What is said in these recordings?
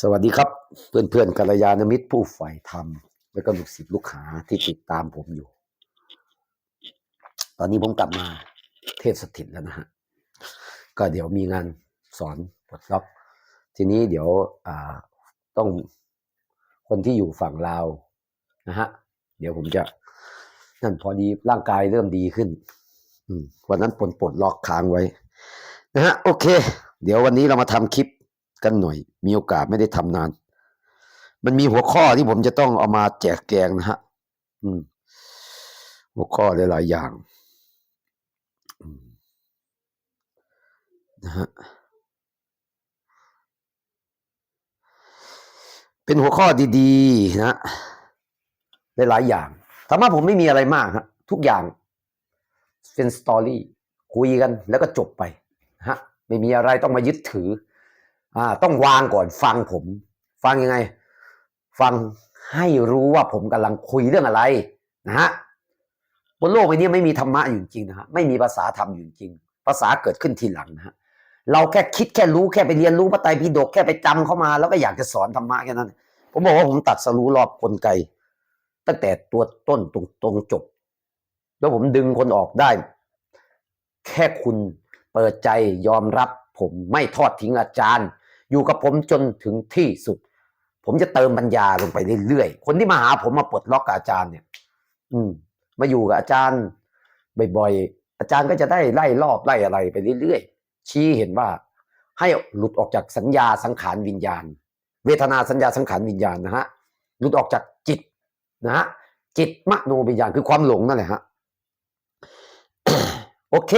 สวัสดีครับ เพื่อนเพื่อนๆกัลยาณมิตรผู้ใฝ่ธรรม และก็ลูกศิษย์ลูกหาที่ติดตามผมอยู่ ตอนนี้ผมกลับมาเทศสถิตแล้วนะฮะ ก็เดี๋ยวมีงานสอนปลดล็อก ทีนี้เดี๋ยวต้องคนที่อยู่ฝั่งลาวนะฮะ เดี๋ยวผมจะนั่นพอดีร่างกายเริ่มดีขึ้นวันนั้นปลดปลดล็อกค้างไว้นะฮะโอเค เดี๋ยววันนี้เรามาทำคลิป กันหน่อย มีโอกาสไม่ได้ทำนาน มันมีหัวข้อที่ผมจะต้องเอามาแจกแจงนะฮะหัวข้อหลายๆอย่างนะฮะเป็นหัวข้อดีๆนะหลายๆอย่างธรรมะผมไม่มีอะไรมากฮะทุกอย่างเป็นสตอรี่คุยกันแล้วก็จบไปนะฮะไม่มีอะไรต้องมายึดถือ อ่า ต้องวางก่อนฟังผม ฟังยังไง ฟังให้รู้ว่าผมกำลังคุยเรื่องอะไรนะฮะบนโลกใบนี้ไม่มีธรรมะอยู่จริงนะฮะไม่มีภาษาธรรมอยู่จริง ภาษาเกิดขึ้นทีหลังนะฮะเราแค่คิดแค่รู้แค่ไปเรียนรู้พระไตรปิฎกแค่ไปจำเข้ามา แล้วก็อยากจะสอนธรรมะแค่นั้น ผมบอกว่าผมตัดสรู้รอบกลไก ตั้งแต่ตัวต้นตรงตรงจบ แล้วผมดึงคนออกได้ แค่คุณเปิดใจยอมรับผมไม่ทอดทิ้งอาจารย์ อยู่กับผมจนถึงที่สุด ผมจะเติมปัญญาลงไปเรื่อยๆ คนที่มาหาผมมาปลดล็อกกับอาจารย์เนี่ย อืม มาอยู่กับอาจารย์บ่อยๆ อาจารย์ก็จะได้ไล่รอบไล่อะไรไปเรื่อยๆ ชี้เห็นว่า ให้หลุดออกจากสัญญาสังขารวิญญาณ เวทนาสัญญาสังขารวิญญาณนะฮะ หลุดออกจากจิตนะฮะ จิตมโนวิญญาณคือความหลงนั่นแหละฮะ โอเค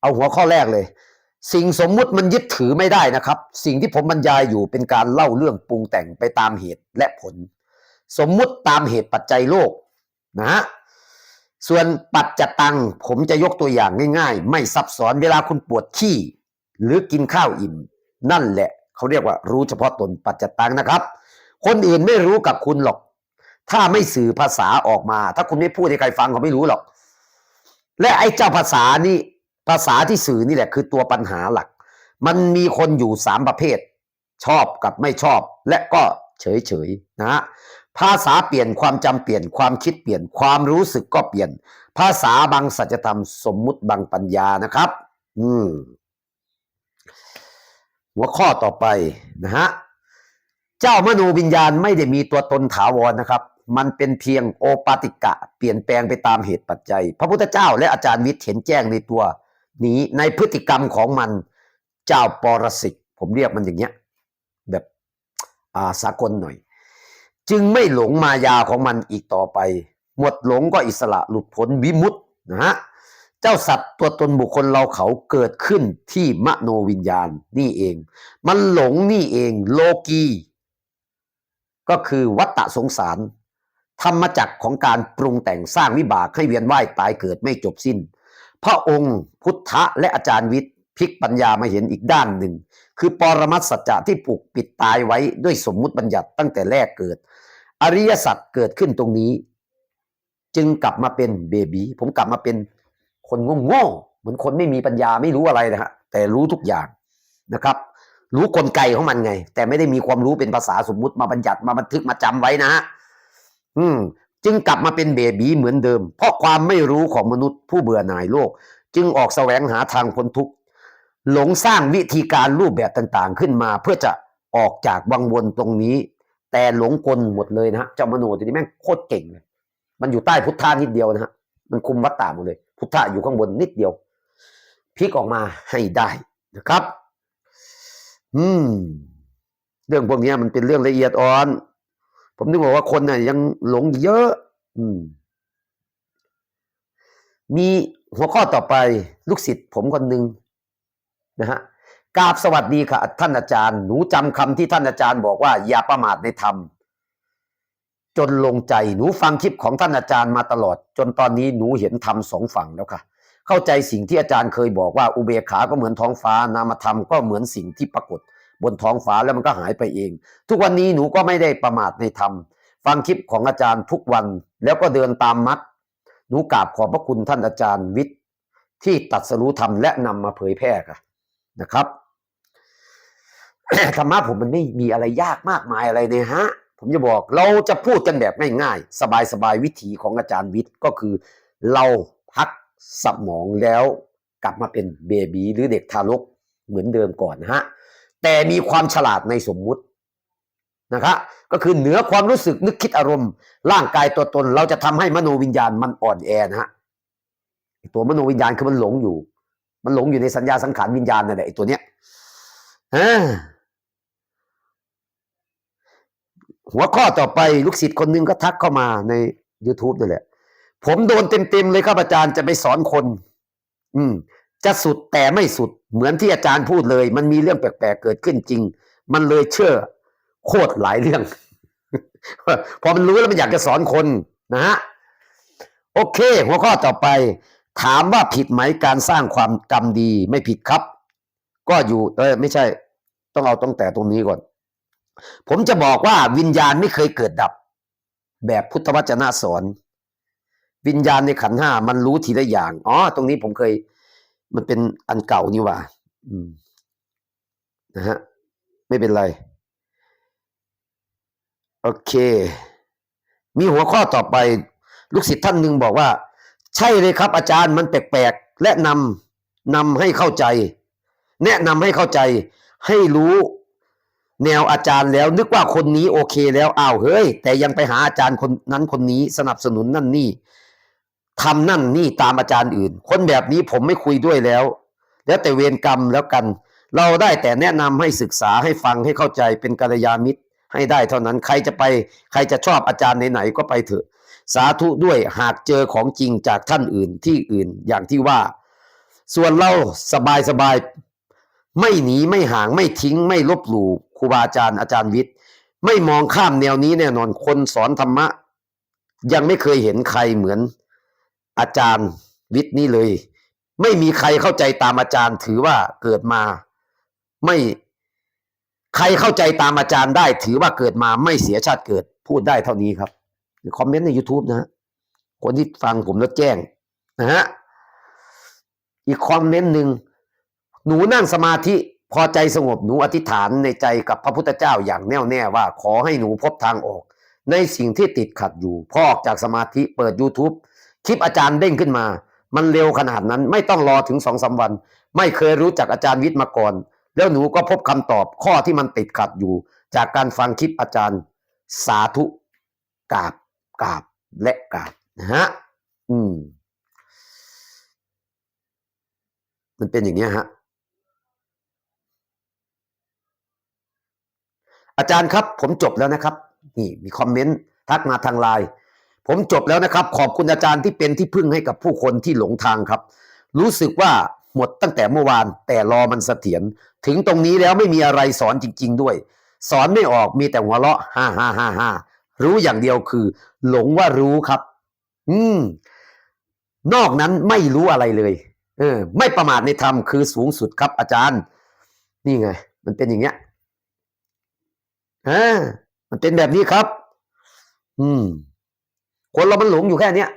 เอาหัวข้อแรกเลย สิ่งสมมุติมันยึดถือไม่ได้นะครับ สิ่งที่ผมบรรยายอยู่เป็นการเล่าเรื่องปรุงแต่งไปตามเหตุและผล สมมุติตามเหตุปัจจัยโลกนะฮะส่วนปัจจตังผมจะยกตัวอย่างง่าย ๆ ไม่ซับซ้อนเวลาคุณปวดขี้หรือกินข้าวอิ่ม นั่นแหละเขาเรียกว่ารู้เฉพาะตนปัจจตังนะครับ คนอื่นไม่รู้กับคุณหรอก ถ้าไม่สื่อภาษาออกมา ถ้าคุณไม่พูดให้ใครฟังเขาไม่รู้หรอก และไอ้เจ้าภาษานี่ ภาษาที่สื่อนี่แหละคือตัวปัญหาหลัก มันมีคนอยู่สามประเภท ชอบกับไม่ชอบ และก็เฉยเฉยๆนะฮะภาษาเปลี่ยนความจำเปลี่ยนความคิดเปลี่ยนความรู้สึกก็เปลี่ยน ภาษาบางสัจธรรมสมมุติบางปัญญานะครับ อืมหัวข้อต่อไปนะฮะเจ้ามโนวิญญาณไม่ได้มีตัวตนถาวรนะครับ มันเป็นเพียงโอปาติกะ เปลี่ยนแปลงไปตามเหตุปัจจัย พระพุทธเจ้าและอาจารย์วิทย์เห็นแจ้งในตัว นี้ในพฤติกรรมของมันเจ้าปรสิตผมเรียกมันอย่างเงี้ย แบบอ่าสากลหน่อย จึงไม่หลงมายาของมันอีกต่อไป หมดหลงก็อิสระหลุดพ้นวิมุตนะฮะเจ้าสัตว์ตัวตนบุคคลเราเขาเกิดขึ้นที่มโนวิญญาณนี่เอง มันหลงนี่เอง โลกี ก็คือวัฏฏะสงสารธรรมจักรของการปรุงแต่งสร้างวิบากให้เวียนว่ายตายเกิดไม่จบสิ้น พระองค์พุทธะและอาจารย์วิทย์พลิกปัญญามาเห็นอีกด้านหนึ่ง คือปรมัตสัจจะที่ผูกปิดตายไว้ด้วยสมมุติบัญญัติตั้งแต่แรกเกิด อริยสัจเกิดขึ้นตรงนี้ จึงกลับมาเป็นเบบีผมกลับมาเป็นคนโง่ๆเหมือนคนไม่มีปัญญาไม่รู้อะไรนะฮะแต่รู้ทุกอย่างนะครับ รู้กลไกของมันไง แต่ไม่ได้มีความรู้เป็นภาษาสมมุติมาบัญญัติมาบันทึกมาจำไว้นะฮะอืม จึงกลับมาเป็นเบบีเหมือนเดิม เพราะความไม่รู้ของมนุษย์ผู้เบื่อหน่ายโลก จึงออกแสวงหาทางพ้นทุกข์หลงสร้างวิธีการรูปแบบต่างๆ ขึ้นมาเพื่อจะออกจากวังวนตรงนี้ แต่หลงกลหมดเลยนะฮะเจ้ามโนตัวนี้แม่งโคตรเก่งเลยมันอยู่ใต้พุทธานิดเดียวนะฮะมันคุมวัตตาหมดเลย พุทธะอยู่ข้างบนนิดเดียวพลิกออกมาให้ได้นะครับ อืม เรื่องพวกนี้มันเป็นเรื่องละเอียดอ่อน ผมนึกบอกว่าคนเนี่ยยังหลงเยอะ อืม มีหัวข้อต่อไปลูกศิษย์ผมคนหนึ่งนะฮะกราบสวัสดีค่ะ ท่านอาจารย์ หนูจำคำที่ท่านอาจารย์บอกว่า อย่าประมาทในธรรม จนลงใจหนูฟังคลิปของท่านอาจารย์มาตลอด จนตอนนี้หนูเห็นธรรมสองฝั่งแล้วค่ะ เข้าใจสิ่งที่อาจารย์เคยบอกว่าอุเบกขา ก็เหมือนท้องฟ้านามธรรมก็เหมือนสิ่งที่ปรากฏ บนท้องฟ้าแล้วมันก็หายไปเอง ทุกวันนี้หนูก็ไม่ได้ประมาทในธรรมฟังคลิปของอาจารย์ทุกวันแล้วก็เดินตามมัดหนูกราบขอบพระคุณท่านอาจารย์วิทย์ที่ตัดสรู้ธรรมและนำมาเผยแพร่ค่ะนะครับธรรมะผมมันไม่มีอะไรยากมากมายอะไรเนี่ยฮะ ผมจะบอกเราจะพูดกันแบบง่ายๆ สบายๆ วิถีของอาจารย์วิทย์ก็คือ เราพักสมองแล้วกลับมาเป็นเบบีหรือเด็กทารกเหมือนเดิมก่อนฮะ แต่มีความฉลาดในสมมุตินะครับก็คือเหนือความรู้สึกนึกคิดอารมณ์ ร่างกายตัวตน เราจะทำให้มโนวิญญาณมันอ่อนแอนะฮะไอตัวมโนวิญญาณคือมันหลงอยู่ มันหลงอยู่ในสัญญาสังขารวิญญาณนั่นแหละไอ้ตัวเนี้ยหัวข้อต่อไปลูกศิษย์คนหนึงก็ทักเข้ามาใน YouTube นั่นแหละ ผมโดนเต็มๆเลยครับอาจารย์จะไปสอนคน อืม จะสุดแต่ไม่สุดเหมือนที่อาจารย์พูดเลย มันมีเรื่องแปลกๆเกิดขึ้นจริง มันเลยเชื่อโคตรหลายเรื่อง พอมันรู้แล้วมันอยากจะสอนคนนะฮะโอเค หัวข้อต่อไป ถามว่าผิดไหมการสร้างความกรรมดีไม่ผิดครับ ก็อยู่เออไม่ใช่ ต้องเอาตั้งแต่ตรงนี้ก่อน ผมจะบอกว่าวิญญาณไม่เคยเกิดดับ แบบพุทธวจนะสอน วิญญาณในขันห้ามันรู้ทีละอย่างอ๋อตรงนี้ผมเคย มันเป็นอันเก่านี่หว่าอืมนะฮะ ไม่เป็นไร โอเค มีหัวข้อต่อไป ลูกศิษย์ท่านหนึ่งบอกว่า ใช่เลยครับอาจารย์มันแปลกๆ และนำนำให้เข้าใจ แนะนำให้เข้าใจ ให้รู้แนวอาจารย์แล้ว นึกว่าคนนี้โอเคแล้วอ้าวเฮ้ย แต่ยังไปหาอาจารย์คนนั้นคนนี้สนับสนุนนั่นนี่ ทำนั่นนี่ตามอาจารย์อื่น คนแบบนี้ผมไม่คุยด้วยแล้ว แล้วแต่เวรกรรมแล้วกัน เราได้แต่แนะนำให้ศึกษาให้ฟังให้เข้าใจเป็นกัลยาณมิตรให้ได้เท่านั้นใครจะไป ใครจะชอบอาจารย์ไหนๆก็ไปเถอะ สาธุด้วยหากเจอของจริงจากท่านอื่นที่อื่นอย่างที่ว่า ส่วนเราสบายสบายๆไม่หนีไม่ห่างไม่ทิ้ง ไม่ลบหลู่ครูบาอาจารย์อาจารย์วิทย์ ไม่มองข้ามแนวนี้แน่นอนคนสอนธรรมะ ยังไม่เคยเห็นใครเหมือน อาจารย์วิทย์นี่เลย ไม่มีใครเข้าใจตามอาจารย์ถือว่าเกิดมา ไม่ใครเข้าใจตามอาจารย์ได้ ถือว่าเกิดมาไม่เสียชาติเกิดพูดได้เท่านี้ครับคอมเมนต์ใน YouTube นะฮะคนที่ฟังผมแล้วแจ้งนะฮะอีกคอมเมนต์หนึ่งหนูนั่งสมาธิพอใจสงบหนูอธิษฐานในใจกับพระพุทธเจ้าอย่างแน่วแน่ว่า ขอให้หนูพบทางออก ในสิ่งที่ติดขัดอยู่ พอออกจากสมาธิเปิด YouTube คลิปอาจารย์เด้งขึ้นมา มันเร็วขนาดนั้นไม่ต้องรอถึงสองสาวัน ไม่เคยรู้จักอาจารย์วิทย์มาก่อน แล้วหนูก็พบคำตอบข้อที่มันติดขัดอยู่ จากการฟังคลิปอาจารย์ สาธุกราบกราบและกราบนะฮะอืม มันเป็นอย่างนี้ฮะอาจารย์ครับ ผมจบแล้วนะครับ นี่มีคอมเมนต์ทักมาทางไลน์ ผมจบแล้วนะครับ ขอบคุณอาจารย์ที่เป็นที่พึ่งให้กับผู้คนที่หลงทางครับ รู้สึกว่าหมดตั้งแต่เมื่อวานแต่รอมันเสถียรถึงตรงนี้แล้วไม่มีอะไรสอนจริง ๆ ด้วย สอนไม่ออกมีแต่หัวเราะฮ่าฮ่าฮ่าฮ่ารู้อย่างเดียวคือ หลงว่ารู้ครับ อืม นอกนั้นไม่รู้อะไรเลย เออ ไม่ประมาทในธรรมคือสูงสุดครับ อาจารย์ นี่ไง มันเป็นอย่างเงี้ยอ่ามันเป็นแบบนี้ครับ อืม คนเรามันหลงอยู่แค่เนี้ย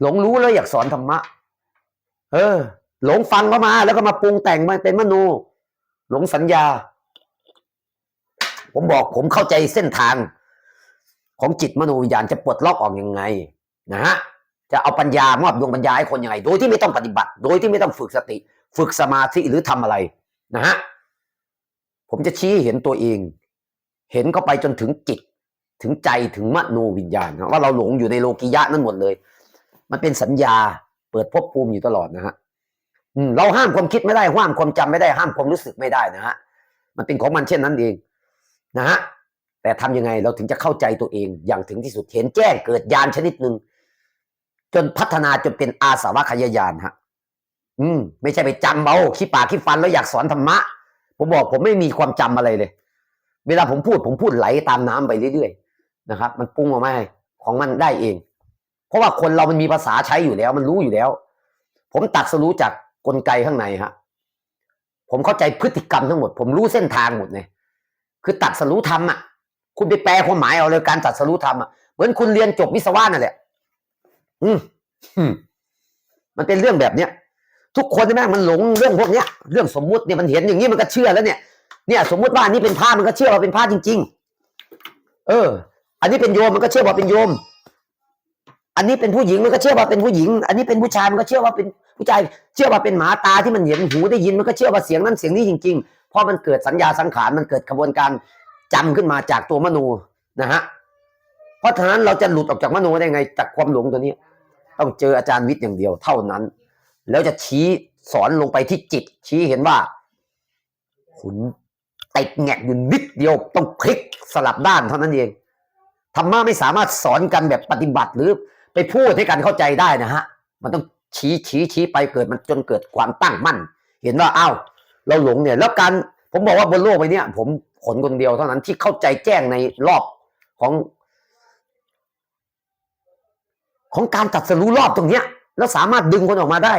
หลงรู้แล้วอยากสอนธรรมะ เออ หลงฟังเข้ามา แล้วก็มาปรุงแต่งมาเป็นมโน หลงสัญญา ผมบอกผมเข้าใจเส้นทาง ของจิตมโนวิญญาณจะปลดล็อกออกยังไง นะฮะจะเอาปัญญามอบดวงปัญญาให้คนยังไง โดยที่ไม่ต้องปฏิบัติ โดยที่ไม่ต้องฝึกสติ ฝึกสมาธิหรือทำอะไร นะฮะผมจะชี้เห็นตัวเอง เห็นเข้าไปจนถึงจิต ถึงใจถึงมโนวิญญาณนะว่าเราหลงอยู่ในโลกิยะนั่นหมดเลย มันเป็นสัญญาเปิดภพภูมิอยู่ตลอดนะฮะเราห้ามความคิดไม่ได้ห้ามความจำไม่ได้ห้ามความรู้สึกไม่ได้นะฮะมันเป็นของมันเช่นนั้นเองนะฮะแต่ทำยังไงเราถึงจะเข้าใจตัวเองอย่างถึงที่สุดเห็นแจ้งเกิดญาณชนิดหนึ่งจนพัฒนาจนเป็นอาสาวะขยายานฮะ อืม ไม่ใช่ไปจำเอาขี้ปากขี้ฟันแล้วอยากสอนธรรมะ ผมบอกผมไม่มีความจำอะไรเลย เวลาผมพูดผมพูดไหลตามน้ำไปเรื่อยๆ นะครับ มันปรุงออกมาให้ของมันได้เอง เพราะว่าคนเรามันมีภาษาใช้อยู่แล้ว มันรู้อยู่แล้ว ผมตัดสรู้จากกลไกข้างในฮะผมเข้าใจพฤติกรรมทั้งหมด ผมรู้เส้นทางหมดเลยคือตัดสรู้ธรรมอะ คุณไปแปลความหมายเอาเลยการตัดสรู้ธรรมอะเหมือนคุณเรียนจบวิศวะนั่นแหละอืมอืมมันเป็นเรื่องแบบเนี้ยทุกคนใช่ไหมมันหลงเรื่องพวกเนี้ย เรื่องสมมุติเนี่ยมันเห็นอย่างนี้มันก็เชื่อแล้วเนี่ย เนี่ย สมมุติว่านนี้เป็นพระมันก็เชื่อว่าเป็นพระจริง ๆ เออ อันนี้เป็นโยมมันก็เชื่อว่าเป็นโยม อันนี้เป็นผู้หญิงมันก็เชื่อว่าเป็นผู้หญิง อันนี้เป็นผู้ชายมันก็เชื่อว่าเป็นผู้ชาย เชื่อว่าเป็นหมาตาที่มันเห็นหูได้ยินมันก็เชื่อว่าเสียงนั้นเสียงนี้จริงๆ เพราะมันเกิดสัญญาสังขารมันเกิดกระบวนการจำขึ้นมาจากตัวมโนนะฮะ เพราะฉะนั้นเราจะหลุดออกจากมโนได้ไงจากความหลงตัวนี้ ต้องเจออาจารย์วิทย์อย่างเดียวเท่านั้น แล้วจะชี้สอนลงไปที่จิต ชี้เห็นว่าคุณติดแงกอยู่นิดเดียวต้องพลิกสลับด้านเท่านั้นเอง ธรรมะไม่สามารถสอนกันแบบปฏิบัติหรือไปพูดให้กันเข้าใจได้นะฮะ มันต้องชี้ชี้ชี้ไปเกิดมันจนเกิดความตั้งมั่น เห็นว่าอ้าวเราหลงเนี่ย แล้วการผมบอกว่าบนโลกใบเนี้ยผมขนคนเดียวเท่านั้นที่เข้าใจแจ้งในรอบของ ของการตัดสรู้รอบตรงเนี้ย แล้วสามารถดึงคนออกมาได้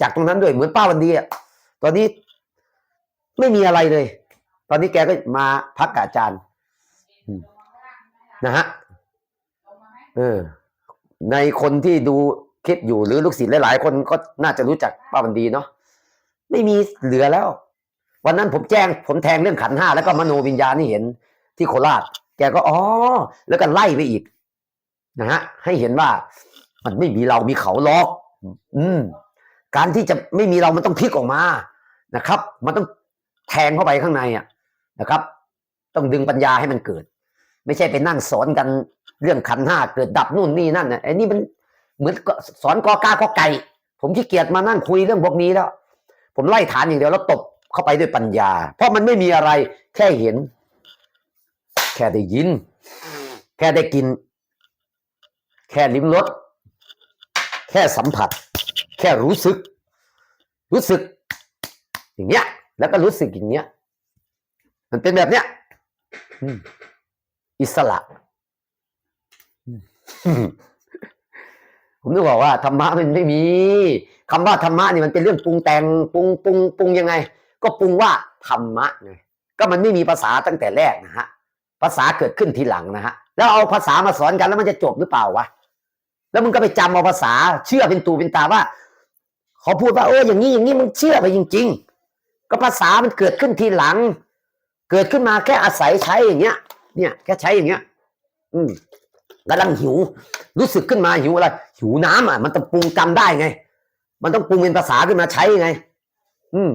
จากตรงนั้นด้วยเหมือนป้าวันดีอะตอนนี้ไม่มีอะไรเลย ตอนนี้แกก็มาพักกับอาจารย์ นะฮะเออ ในคนที่ดูคลิปอยู่หรือลูกศิษย์หลายๆ คนก็น่าจะรู้จักป้าวันดีเนาะไม่มีเหลือแล้ว วันนั้นผมแจ้งผมแทงเรื่องขันธ์ห้าแล้วก็มโนวิญญาณนี่เห็น ที่โคราช แกก็อ๋อแล้วก็ไล่ไปอีก นะฮะ ให้เห็นว่า มันไม่มีเรามีเขาล็อก อืม การที่จะไม่มีเรามันต้องพลิกออกมานะครับ มันต้องแทงเข้าไปข้างในอะนะครับ ต้องดึงปัญญาให้มันเกิด ไม่ใช่ไปนั่งสอนกันเรื่องขันห้าเกิดดับนู่นนี่นั่นนะไอ้นี่มันเหมือนสอนกอกากอไก่ ผมขี้เกียจมานั่งคุยเรื่องพวกนี้แล้ว ผมไล่ฐานอย่างเดียวแล้วตบเข้าไปด้วยปัญญา เพราะมันไม่มีอะไรแค่เห็น แค่ได้ยิน แค่ได้กิน แค่ลิ้มรสแค่สัมผัส แค่รู้สึก รู้สึก อย่างเงี้ย แล้วก็รู้สึกอย่างเงี้ย มันเป็นแบบเนี้ย อืม อิสระอืมผมนึกบอกว่าธรรมะมันไม่มีคำว่าธรรมะนี่มันเป็นเรื่องปรุงแต่งปรุงปรุงปรุงยังไง ก็ปรุงว่าธรรมะไงก็มันไม่มีภาษาตั้งแต่แรกนะฮะภาษาเกิดขึ้นทีหลังนะฮะแล้วเอาภาษามาสอนกันแล้วมันจะจบหรือเปล่าวะแล้วมึงก็ไปจำเอาภาษา เชื่อเป็นตูเป็นตาว่าเขาพูดว่าเอออย่างนี้อย่างนี้มึงเชื่อไปจริง ๆ ก็ภาษามันเกิดขึ้นทีหลัง เกิดขึ้นมาแค่อาศัยใช้อย่างเงี้ย เนี่ยแค่ใช้อย่างเงี้ย อืมกำลังหิว รู้สึกขึ้นมาหิวอะไร หิวน้ำอะ มันต้องปรุงจำได้ไง มันต้องปรุงเป็นภาษาขึ้นมาใช้ไง อืม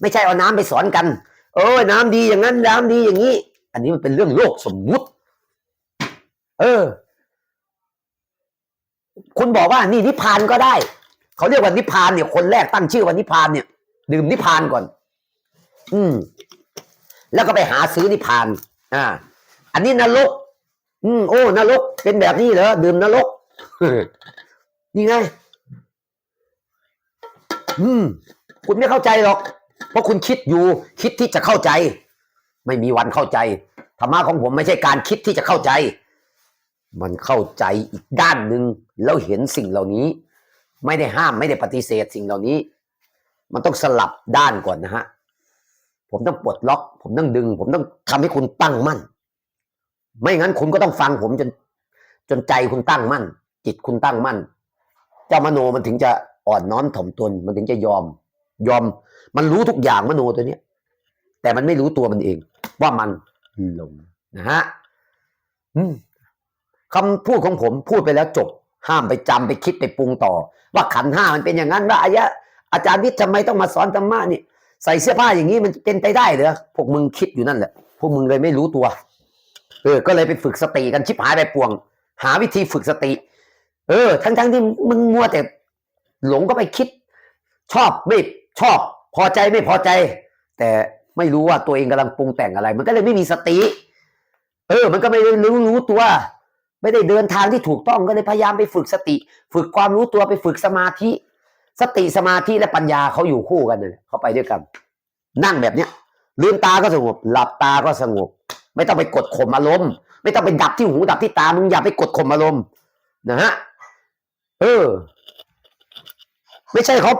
ไม่ใช่เอาน้ำไปสอนกัน เออน้ำดีอย่างนั้นน้ำดีอย่างนี้ อันนี้มันเป็นเรื่องโลกสมมุติ เออ คุณบอกว่านี่นิพพานก็ได้ เขาเรียกว่านิพพานเนี่ย คนแรกตั้งชื่อว่านิพพานเนี่ย ดื่มนิพพานก่อน อืม แล้วก็ไปหาซื้อนิพพาน อ่า อันนี้นรก อืมโอ้นรกเป็นแบบนี้เหรอดื่มนรกนี่ไง อืม คุณไม่เข้าใจหรอก เพราะคุณคิดอยู่ คิดที่จะเข้าใจ ไม่มีวันเข้าใจธรรมะของผมไม่ใช่การคิดที่จะเข้าใจ มันเข้าใจอีกด้านหนึ่งแล้วเห็นสิ่งเหล่านี้ ไม่ได้ห้ามไม่ได้ปฏิเสธสิ่งเหล่านี้ มันต้องสลับด้านก่อนนะฮะ ผมต้องปลดล็อก ผมต้องดึง ผมต้องทำให้คุณตั้งมั่น ไม่งั้นคุณก็ต้องฟังผมจน จนใจคุณตั้งมั่น จิตคุณตั้งมั่น เจ้ามโนมันถึงจะอ่อนน้อมถ่อมตนมันถึงจะยอม ยอม มันรู้ทุกอย่างมโนตัวเนี้ย แต่มันไม่รู้ตัวมันเอง ว่ามันหลงนะฮะคำพูดของผมพูดไปแล้วจบ ห้ามไปจำไปคิดไปปรุงต่อ ว่าขันห้ามันเป็นอย่างนั้นว่าอายะอาจารย์วิทย์ทำไมต้องมาสอนธรรมะนี่ ใส่เสื้อผ้าอย่างนี้มันเป็นไปได้เหรอพวกมึงคิดอยู่นั่นแหละ พวกมึงเลยไม่รู้ตัวเออก็เลยไปฝึกสติกันชิบหายไปป่วง หาวิธีฝึกสติ เออ ทั้งๆที่มึงมัวแต่หลงก็ไปคิด ชอบไม่ชอบ พอใจไม่พอใจ แต่ไม่รู้ว่าตัวเองกำลังปรุงแต่งอะไร มันก็เลยไม่มีสติ เออ มันก็ไม่รู้รู้ตัว ไม่ได้เดินทางที่ถูกต้องก็เลยพยายามไปฝึกสติ ฝึกความรู้ตัวไปฝึกสมาธิ สติสมาธิและปัญญาเขาอยู่คู่กันเลยเขาไปด้วยกัน นั่งแบบเนี้ยลืมตาก็สงบ หลับตาก็สงบ ไม่ต้องไปกดข่มอารมณ์ไม่ต้องไปดับที่หูดับที่ตามึงอย่าไปกดข่มอารมณ์นะฮะเออ ไม่ใช่เขา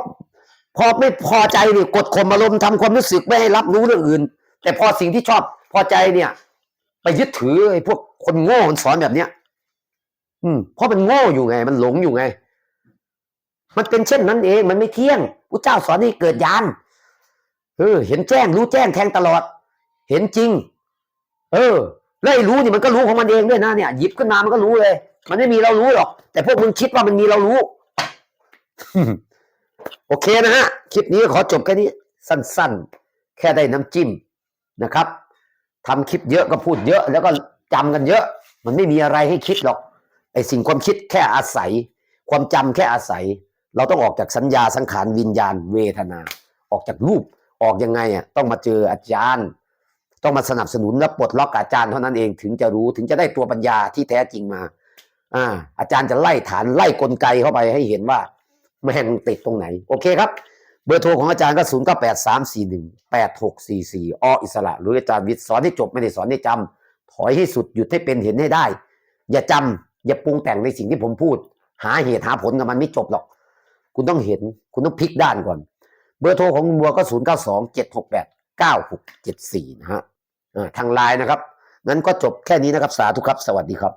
พอไม่พอใจเนี่ยกดข่มอารมณ์ทำความรู้สึกไม่ให้รับรู้เรื่องอื่น แต่พอสิ่งที่ชอบพอใจเนี่ย ไปยึดถือไอ้พวกคนโง่มันสอนแบบเนี้ย อืมเพราะมันโง่อยู่ไง มันหลงอยู่ไง มันเป็นเช่นนั้นเอง มันไม่เที่ยงพระเจ้าสอนให้เกิดญาณเออ เห็นแจ้งรู้แจ้งแทงตลอด เห็นจริง เออแล้วไอ้รู้นี่มันก็รู้ของมันเองด้วยนะเนี่ยหยิบขึ้นมามันก็รู้เลย มันไม่มีเรารู้หรอก แต่พวกมึงคิดว่ามันมีเรารู้ โอเคนะฮะคลิปนี้ขอจบแค่นี้ สั้น ๆ แค่ได้น้ำจิ้มนะครับทำคลิปเยอะก็พูดเยอะ แล้วก็จำกันเยอะ มันไม่มีอะไรให้คิดหรอกไอ้สิ่งความคิดแค่อาศัย ความจำแค่อาศัย เราต้องออกจากสัญญาสังขารวิญญาณเวทนา ออกจากรูปออกยังไงอะต้องมาเจออาจารย์ ต้องมาสนับสนุนและปลดล็อกอาจารย์เท่านั้นเองถึงจะรู้ถึงจะได้ตัวปัญญาที่แท้จริงมา อ่า อาจารย์จะไล่ฐานไล่กลไกเข้าไปให้เห็นว่าแม่งติดตรงไหน โอเคครับ เบอร์โทรของอาจารย์ก็ศูนย์เก้าแปดสามสี่หนึ่งแปดหกสี่สี่ออิสระหรืออาจารย์วิทย์สอนให้จบไม่ได้สอนให้จำถอยให้สุดหยุดให้เป็นเห็นให้ได้ อย่าจำอย่าปรุงแต่งในสิ่งที่ผมพูด หาเหตุหาผลกับมันไม่จบหรอก คุณต้องเห็น คุณต้องพลิกด้านก่อน เบอร์โทรของคุณบัวก็ศูนย์เก้าสองเจ็ดหกแปดเก้าหกเจ็ดสี่นะฮะทางไลน์นะครับ งั้นก็จบแค่นี้นะครับ สาธุครับ สวัสดีครับ